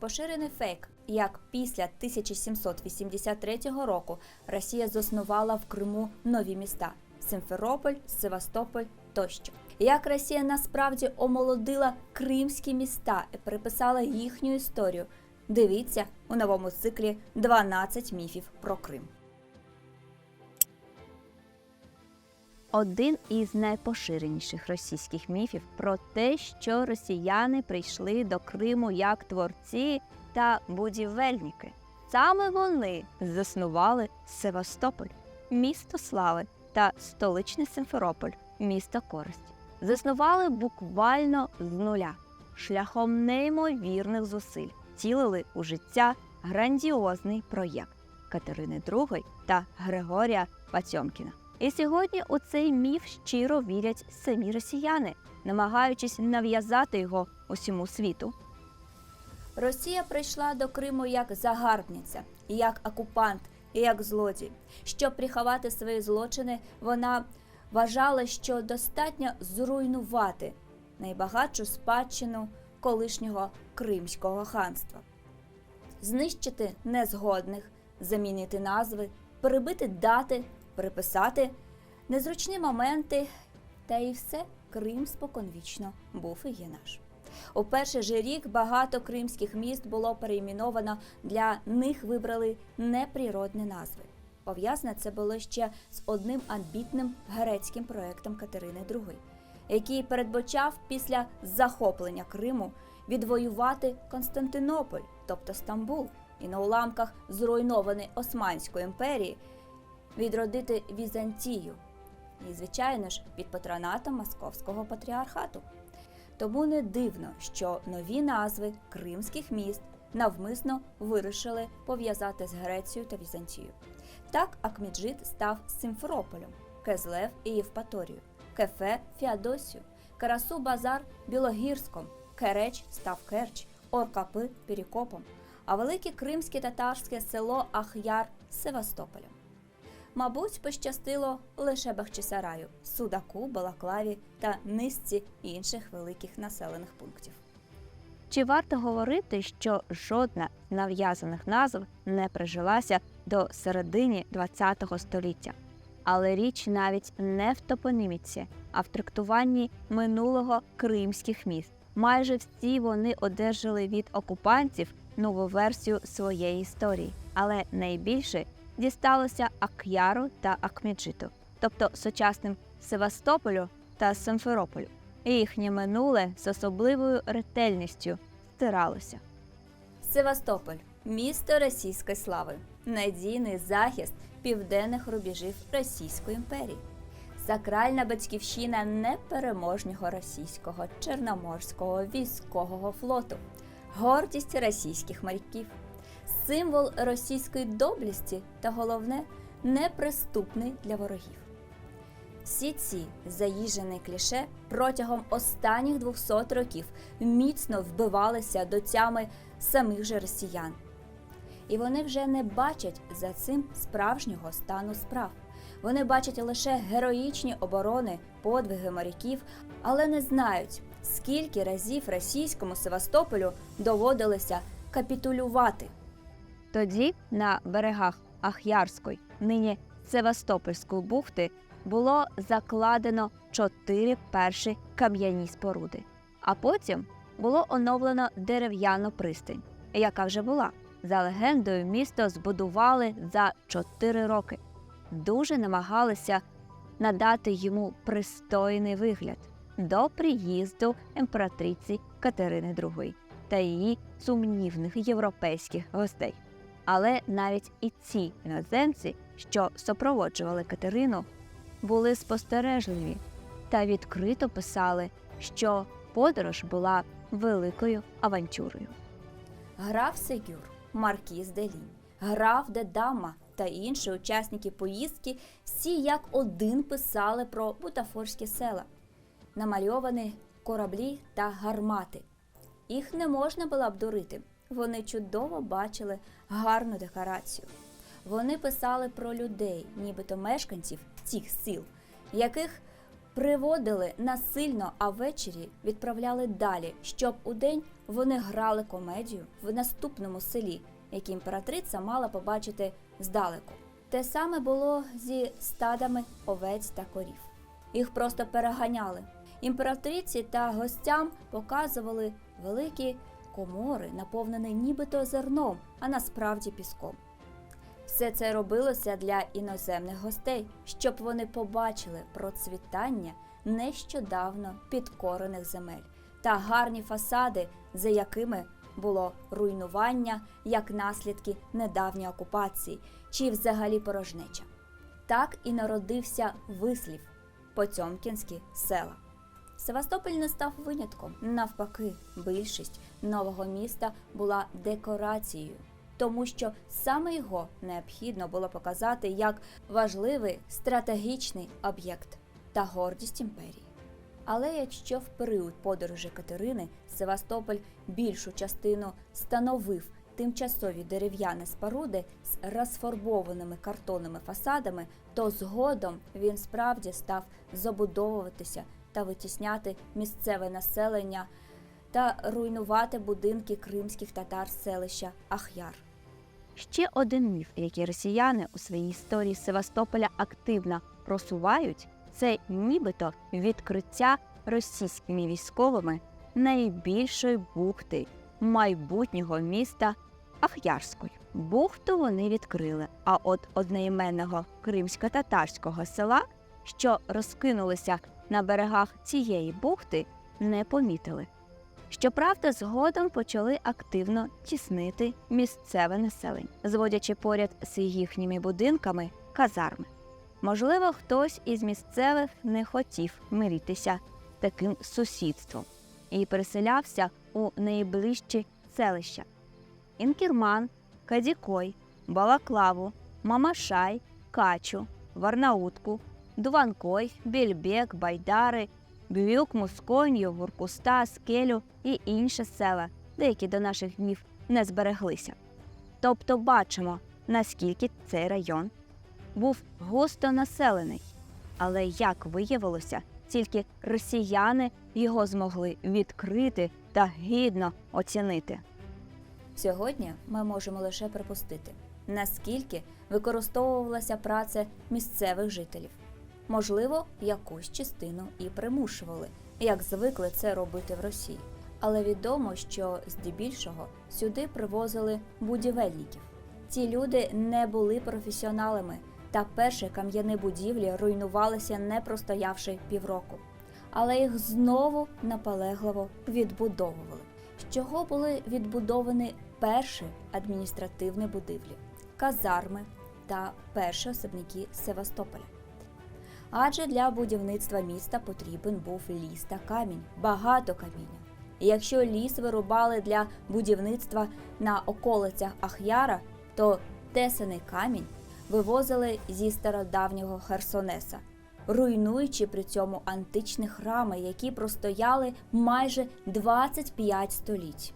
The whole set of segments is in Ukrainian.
Поширений фейк, як після 1783 року Росія заснувала в Криму нові міста Симферополь, Севастополь тощо. Як Росія насправді омолодила кримські міста і переписала їхню історію. Дивіться у новому циклі «12 міфів про Крим. Один із найпоширеніших російських міфів про те, що росіяни прийшли до Криму як творці та будівельники. Саме вони заснували Севастополь, місто слави та столичний Симферополь, місто користь. Заснували буквально з нуля, шляхом неймовірних зусиль, цілили у життя грандіозний проєкт Катерини II та Григорія Патьомкіна. І сьогодні у цей міф щиро вірять самі росіяни, намагаючись нав'язати його усьому світу. Росія прийшла до Криму як загарбниця, як окупант, і як злодій. Щоб приховати свої злочини, вона вважала, що достатньо зруйнувати найбагатшу спадщину колишнього Кримського ханства, знищити незгодних, замінити назви, перебити дати, переписати незручні моменти, та і все Крим споконвічно був і є наш. У перший же рік багато кримських міст було перейменовано, для них вибрали неприродні назви. Пов'язане це було ще з одним амбітним грецьким проектом Катерини II, який передбачав після захоплення Криму відвоювати Константинополь, тобто Стамбул, і на уламках зруйнованої Османської імперії відродити Візантію, і, звичайно ж, під патронатом Московського патріархату. Тому не дивно, що нові назви кримських міст навмисно вирішили пов'язати з Грецією та Візантією. Так Акміджит став Симферополем, Кезлев і Євпаторію, Кефе Феодосію, Карасу Базар Білогірськом, Кереч став Керч, Оркапи Перекопом, а велике кримське татарське село Ахяр Севастополем. Мабуть, пощастило лише Бахчисараю, Судаку, Балаклаві та низці інших великих населених пунктів. Чи варто говорити, що жодна з нав'язаних назв не прижилася до середини ХХ століття? Але річ навіть не в топоніміці, а в трактуванні минулого кримських міст. Майже всі вони одержали від окупантів нову версію своєї історії, але найбільше дісталося Ак'яру та Акмеджиту, тобто сучасним Севастополю та Симферополю. І Їхнє минуле з особливою ретельністю стиралося. Севастополь місто російської слави, надійний захист південних рубежів Російської імперії, сакральна батьківщина непереможного російського чорноморського військового флоту, гордість російських моряків, символ російської доблесті та головне неприступний для ворогів. Всі ці заїжджені кліше протягом останніх 200 років міцно вбивалися до тями самих же росіян. І вони вже не бачать за цим справжнього стану справ. Вони бачать лише героїчні оборони, подвиги моряків, але не знають, скільки разів російському Севастополю доводилося капітулювати. Тоді на берегах Ахярської, нині Севастопольської бухти, було закладено чотири перші кам'яні споруди, а потім було оновлено дерев'яну пристань, яка вже була. За легендою, місто збудували за чотири роки. Дуже намагалися надати йому пристойний вигляд до приїзду імператриці Катерини II та її сумнівних європейських гостей. Але навіть і ці іноземці, що супроводжували Катерину, були спостережливі та відкрито писали, що подорож була великою авантюрою. Граф Сегюр, Маркіз де граф де Дама та інші учасники поїздки всі як один писали про бутафорські села, намальовані кораблі та гармати. Їх не можна було обдурити. Вони чудово бачили гарну декорацію. Вони писали про людей, нібито мешканців цих сіл, яких приводили насильно, а ввечері відправляли далі, щоб удень вони грали комедію в наступному селі, яке імператриця мала побачити здалеку. Те саме було зі стадами овець та корів. Їх просто переганяли. Імператриці та гостям показували великі комори, наповнені нібито зерном, а насправді піском. Все це робилося для іноземних гостей, щоб вони побачили процвітання нещодавно підкорених земель та гарні фасади, за якими було руйнування як наслідки недавньої окупації чи взагалі порожнеча. Так і народився вислів Потьомкінські села. Севастополь не став винятком. Навпаки, більшість нового міста була декорацією, тому що саме його необхідно було показати як важливий стратегічний об'єкт та гордість імперії. Але якщо в період подорожі Катерини Севастополь більшу частину становив тимчасові дерев'яні споруди з розфарбованими картонними фасадами, то згодом він справді став забудовуватися та витісняти місцеве населення та руйнувати будинки кримських татар селища Ахяр. Ще один міф, який росіяни у своїй історії Севастополя активно просувають, це нібито відкриття російськими військовими найбільшої бухти майбутнього міста Ахярської. Бухту вони відкрили, а от одноіменного кримсько-татарського села, що розкинулися на берегах цієї бухти, не помітили. Щоправда, згодом почали активно тіснити місцеве населення, зводячи поряд з їхніми будинками казарми. Можливо, хтось із місцевих не хотів миритися таким сусідством і переселявся у найближчі селища: Інкірман, Кадікой, Балаклаву, Мамашай, Качу, Варнаутку, Дуванкой, Більбек, Байдари, Бююк, Мусконью, Гуркуста, Скелю і інші села, деякі до наших днів не збереглися. Тобто бачимо, наскільки цей район був густо населений. Але як виявилося, тільки росіяни його змогли відкрити та гідно оцінити. Сьогодні ми можемо лише припустити, наскільки використовувалася праця місцевих жителів. Можливо, якусь частину і примушували, як звикли це робити в Росії. Але відомо, що здебільшого сюди привозили будівельників. Ці люди не були професіоналами, та перші кам'яні будівлі руйнувалися не простоявши півроку, але їх знову наполегливо відбудовували. З чого були відбудовані перші адміністративні будівлі, казарми та перші особняки Севастополя. Адже для будівництва міста потрібен був ліс та камінь, багато каміння. І якщо ліс вирубали для будівництва на околицях Ахяра, то тесаний камінь вивозили зі стародавнього Херсонеса, руйнуючи при цьому античні храми, які простояли майже 25 століть.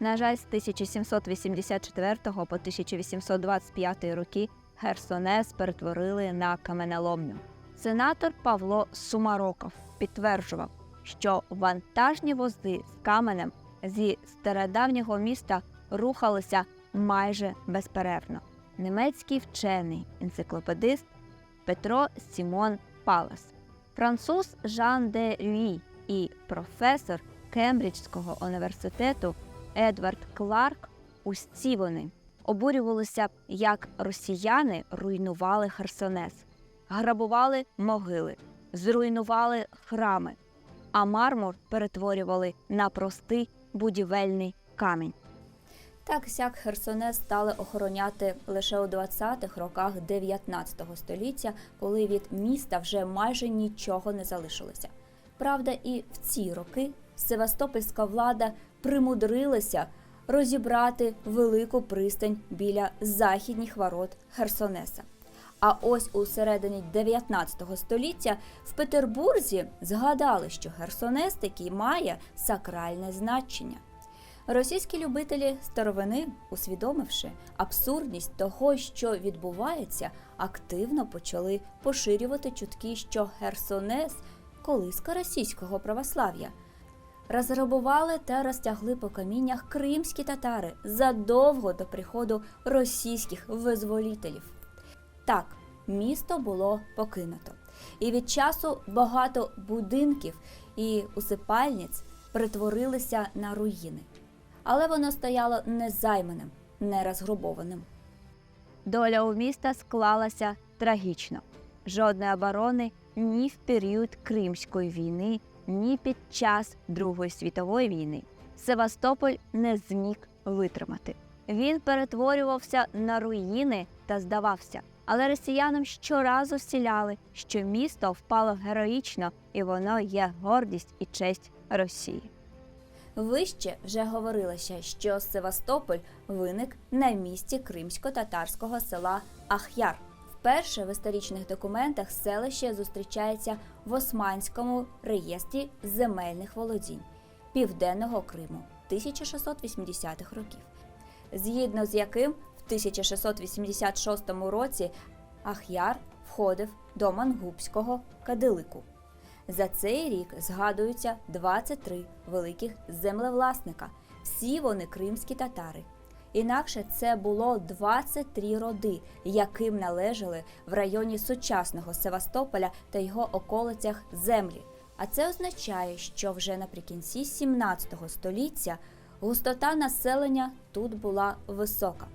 На жаль, з 1784 по 1825 роки Херсонес перетворили на каменоломню. Сенатор Павло Сумароков підтверджував, що вантажні вози з каменем зі стародавнього міста рухалися майже безперервно. Німецький вчений енциклопедист Петро Сімон Палас, француз Жан де Рюї і професор Кембриджського університету Едвард Кларк. Усі вони обурювалися, як росіяни руйнували Херсонес, грабували могили, зруйнували храми, а мармур перетворювали на простий будівельний камінь. Так сяк Херсонес стали охороняти лише у 20-х роках 19 століття, коли від міста вже майже нічого не залишилося. Правда, і в ці роки севастопольська влада примудрилася розібрати велику пристань біля західніх ворот Херсонеса. А ось у середині 19 століття в Петербурзі згадали, що Херсонес таки має сакральне значення. Російські любителі старовини, усвідомивши абсурдність того, що відбувається, активно почали поширювати чутки, що Херсонес колиска російського православ'я. Розграбували та розтягли по каміннях кримські татари задовго до приходу російських визволітелів. Так, місто було покинуто, і від часу багато будинків і усипальниць перетворилися на руїни. Але воно стояло незайманим, не розграбованим. Доля у міста склалася трагічно. Жодної оборони ні в період Кримської війни, ні під час Другої світової війни Севастополь не зміг витримати. Він перетворювався на руїни та здавався. Але росіянам щоразу вселяли, що місто впало героїчно, і воно є гордість і честь Росії. Вище вже говорилося, що Севастополь виник на місці кримсько-татарського села Ахяр. Вперше в історичних документах селище зустрічається в Османському реєстрі земельних володінь Південного Криму 1680-х років, згідно з яким 1686 році Ахяр входив до Мангубського кадилику. За цей рік згадуються 23 великих землевласника. Всі вони кримські татари. Інакше це було 23 роди, яким належали в районі сучасного Севастополя та його околицях землі. А це означає, що вже наприкінці 17 століття густота населення тут була висока.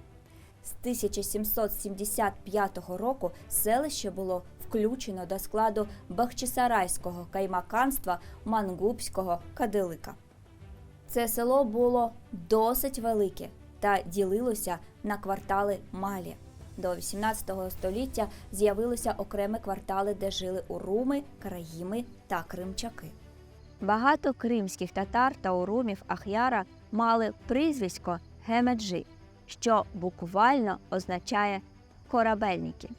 З 1775 року селище було включено до складу Бахчисарайського каймаканства Мангубського кадилика. Це село було досить велике та ділилося на квартали малі. До 18 століття з'явилися окремі квартали, де жили уруми, караїми та кримчаки. Багато кримських татар та урумів Ахяра мали прізвисько Гемеджи, що буквально означає корабельники.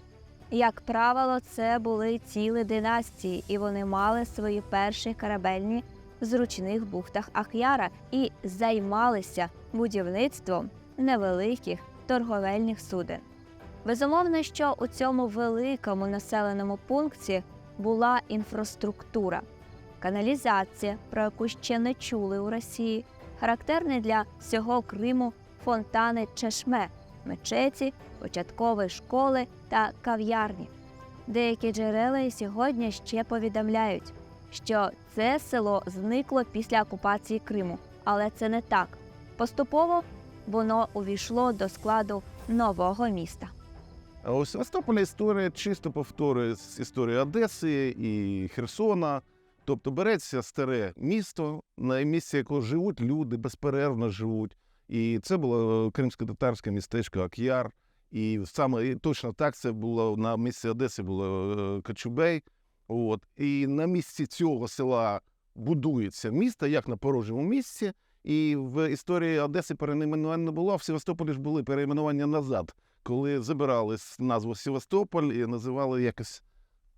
Як правило, це були цілі династії, і вони мали свої перші корабельні в зручних бухтах Ахяра і займалися будівництвом невеликих торговельних суден. Безумовно, що у цьому великому населеному пункті була інфраструктура, каналізація, про яку ще не чули у Росії, характерний для всього Криму фонтани чешме, мечеті, початкові школи та кав'ярні. Деякі джерела і сьогодні ще повідомляють, що це село зникло після окупації Криму, але це не так. Поступово воно увійшло до складу нового міста. У Севастополя історія чисто повторює з історії Одеси і Херсона. Тобто береться старе місто, на місці якого живуть люди, безперервно живуть. І це було кримсько-татарське містечко Ак'яр. І саме і точно так це було на місці Одеси було е, Кочубей. От. І на місці цього села будується місто, як на порожньому місці. І в історії Одеси перейменування не було, в Севастополі ж були перейменування назад коли забирали назву Севастополь і називали якось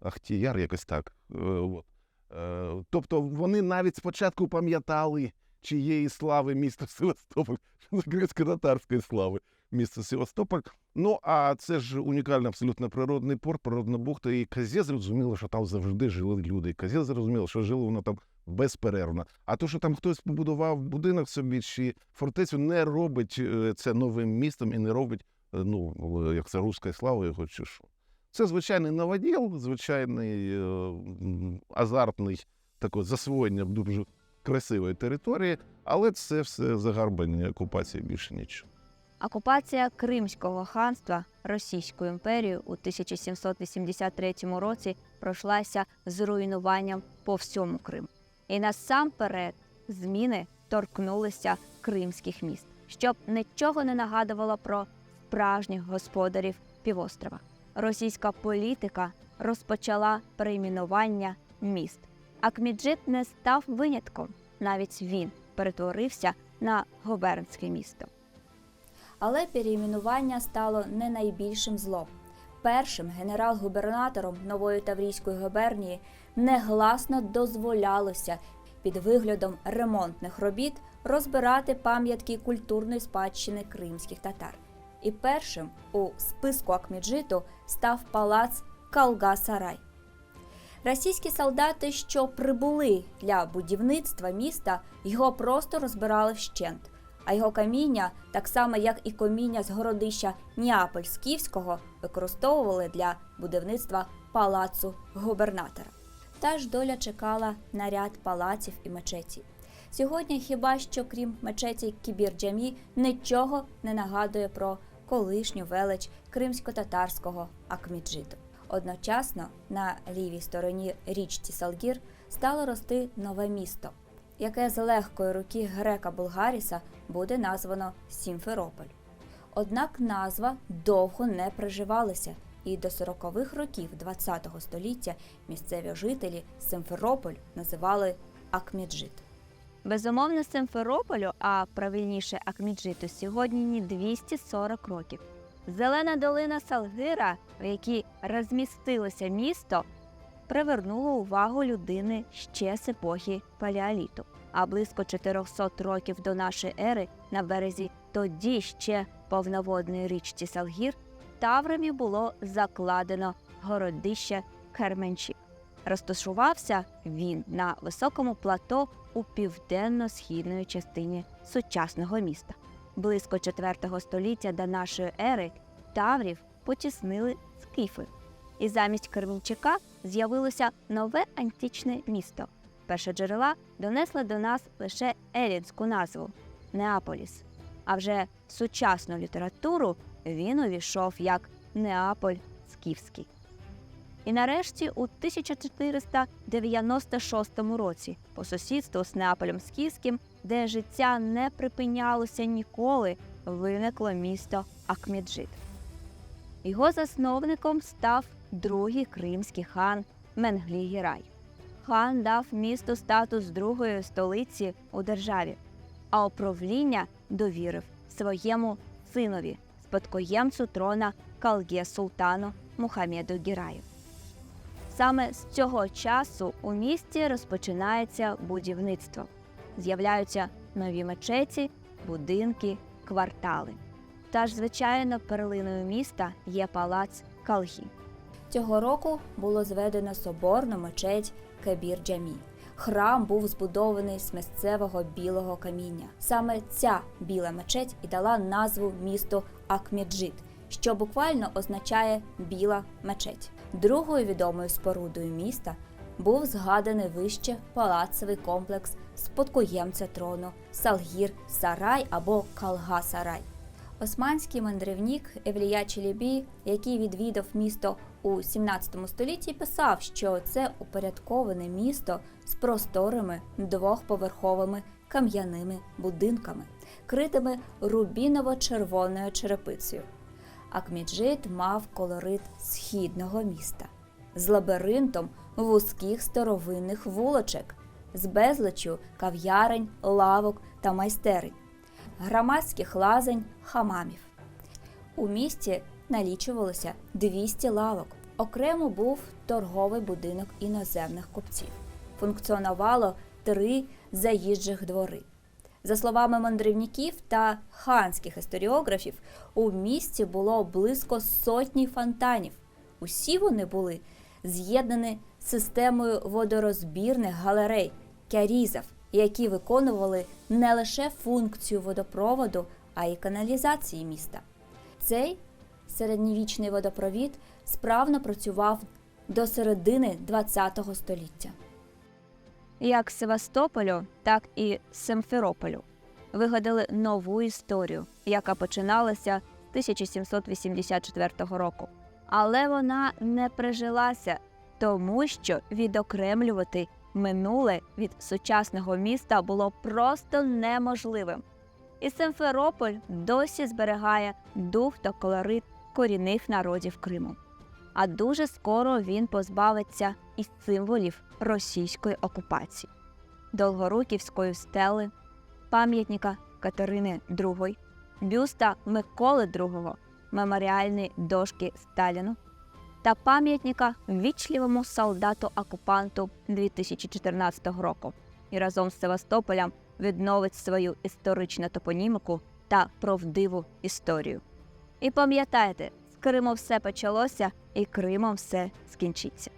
Ахтіяр, якось так. Е, От. Е, Тобто вони навіть спочатку пам'ятали, чиєї слави місто Севастополь, кримсько-татарської слави місто Севастополь. Ну, а це ж унікальний абсолютно природний порт, природна бухта, і Казє зрозуміло, що там завжди жили люди. І Казє зрозуміло, що жили воно там безперервно. А то, що там хтось побудував будинок собі чи фортецю, не робить е, це новим містом і не робить е, ну, як це руською славою, хоч чи що. Це звичайний новоділ, звичайний е, азартний таке засвоєння дуже красивої території, але це все загарбання окупації більше нічого. Окупація Кримського ханства Російською імперією у 1783 році пройшлася з руйнуванням по всьому Криму. І насамперед зміни торкнулися кримських міст, щоб нічого не нагадувало про справжніх господарів півострова. Російська політика розпочала перейменування міст. Акміджит не став винятком. Навіть він перетворився на губернське місто. Але перейменування стало не найбільшим злом. Першим генерал-губернатором нової Таврійської губернії негласно дозволялося під виглядом ремонтних робіт розбирати пам'ятки культурної спадщини кримських татар. І першим у списку Акміджиту став палац Калга-Сарай. Російські солдати, що прибули для будівництва міста, його просто розбирали вщент. А його каміння, так само як і каміння з городища Ніаполь-Скіфського, використовували для будівництва палацу губернатора. Та ж доля чекала на ряд палаців і мечеті. Сьогодні хіба що крім мечеті Кібір-Джамі нічого не нагадує про колишню велич кримсько-татарського Акміджиту. Одночасно на лівій стороні річці Салгір стало рости нове місто, яке з легкої руки грека Булгаріса буде названо Сімферополь. Однак назва довго не приживалася, і до 40-х років ХХ століття місцеві жителі Симферополь називали Акміджит. Безумовно, Симферополю, а правильніше Акміджиту, сьогодні ні 240 років. Зелена долина Салгира, в якій розмістилося місто, привернула увагу людини ще з епохи палеоліту. А близько 400 років до нашої ери на березі тоді ще повноводної річці Салгір таврами було закладено городище Керменчик. Розташувався він на високому плато у південно-східної частині сучасного міста. Близько 4 століття до нашої ери таврів потіснили скіфи, і замість Кременчака з'явилося нове античне місто. Перше джерела донесли до нас лише елінську назву Неаполіс. А вже в сучасну літературу він увійшов як Неаполь Скіфський. І нарешті у 1496 році, по сусідству з Неаполем Скіфським, де життя не припинялося ніколи, виникло місто Акміджит. Його засновником став другий кримський хан Менглі Гірай. Хан дав місту статус другої столиці у державі, а управління довірив своєму синові, спадкоємцю трона Калге Султану Мухаммеду Гіраю. Саме з цього часу у місті розпочинається будівництво. З'являються нові мечеті, будинки, квартали. Та ж, звичайно, перлиною міста є палац Калхі. Цього року було зведено соборну мечеть Кебір Джамі. Храм був збудований з місцевого білого каміння. Саме ця біла мечеть і дала назву місту Акміджит, що буквально означає біла мечеть. Другою відомою спорудою міста був згаданий вище палацовий комплекс спадкоємця трону Салгір Сарай або Калга Сарай. Османський мандрівник Евлія Челібі, який відвідав місто у 17 столітті, писав, що це упорядковане місто з просторими двохповерховими кам'яними будинками, критими рубіново-червоною черепицею. Акміджит мав колорит східного міста з лабіринтом вузьких старовинних вулочок, з безличю кав'ярень, лавок та майстерень громадських лазень, хамамів. У місті налічувалося 200 лавок. Окремо був торговий будинок іноземних купців. Функціонувало три заїжджих двори. За словами мандрівників та ханських історіографів, у місті було близько сотні фонтанів. Усі вони були з'єднані системою водорозбірних галерей, кярізів, які виконували не лише функцію водопроводу, а й каналізації міста. Цей середньовічний водопровід справно працював до середини ХХ століття. Як Севастополю, так і Симферополю вигадали нову історію, яка починалася з 1784 року. Але вона не прижилася, тому що відокремлювати минуле від сучасного міста було просто неможливим. І Симферополь досі зберігає дух та колорит корінних народів Криму. А дуже скоро він позбавиться і символів російської окупації, Долгоруківської стели, пам'ятника Катерини II, бюста Миколи II, меморіальної дошки Сталіну та пам'ятника ввічливому солдату-окупанту 2014 року і разом з Севастополем відновить свою історичну топоніміку та правдиву історію. І пам'ятайте, Криму все почалося, і Кримом все скінчиться.